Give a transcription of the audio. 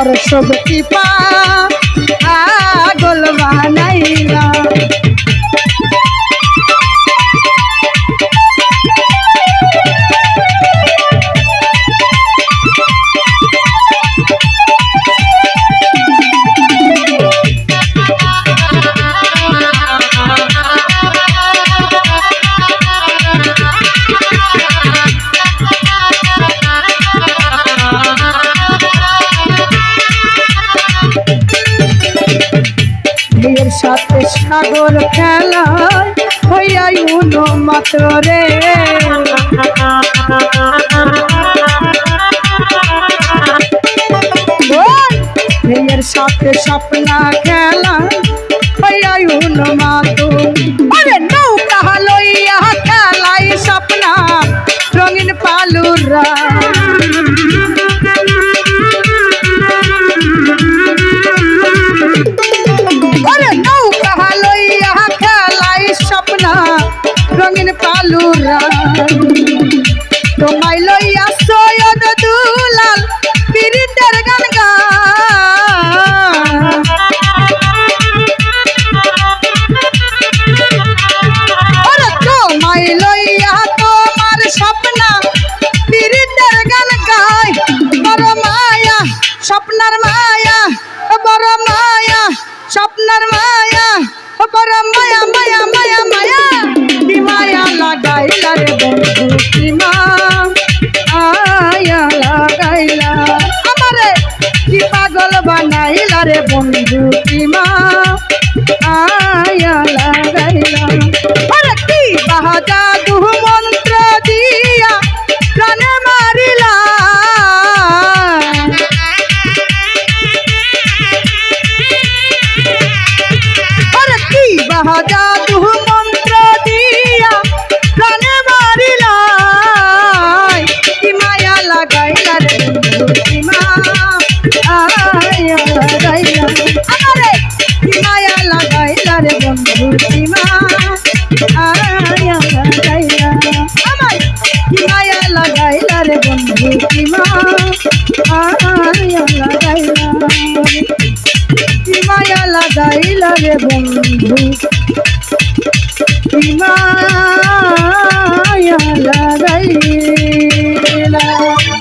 দর্শক টিপা সাথে সাগর খেলায় হইয়াই উনো মাত্র রে। বিয়ের সাথে স্বপ্না খেলা হইয়া উনো মাত্র তোমায় লইয়া সৈয়দ দুলাল পীড়িতের গান গা। তোমায় লইয়া তোমার স্বপ্না পীড়িতের গান গায়। বড় মায়া, স্বপ্নার মায়া বড় মায়া, স্বপ্নার মায়া বড় মায়া মায়া মায়া মায়া। মায়া লাগাইলা রে বন্ধু কি মা আয়া লাগাইলা আমারে কি পাগল বানাইলা রে বন্ধু কি মা আয়া লাগাইলা আরে কি বাহা জাদু মন্ত্র দিয়া প্রাণে মারিলা। আরে কি বাহা মায়া লাগাইলা রে বন্ধু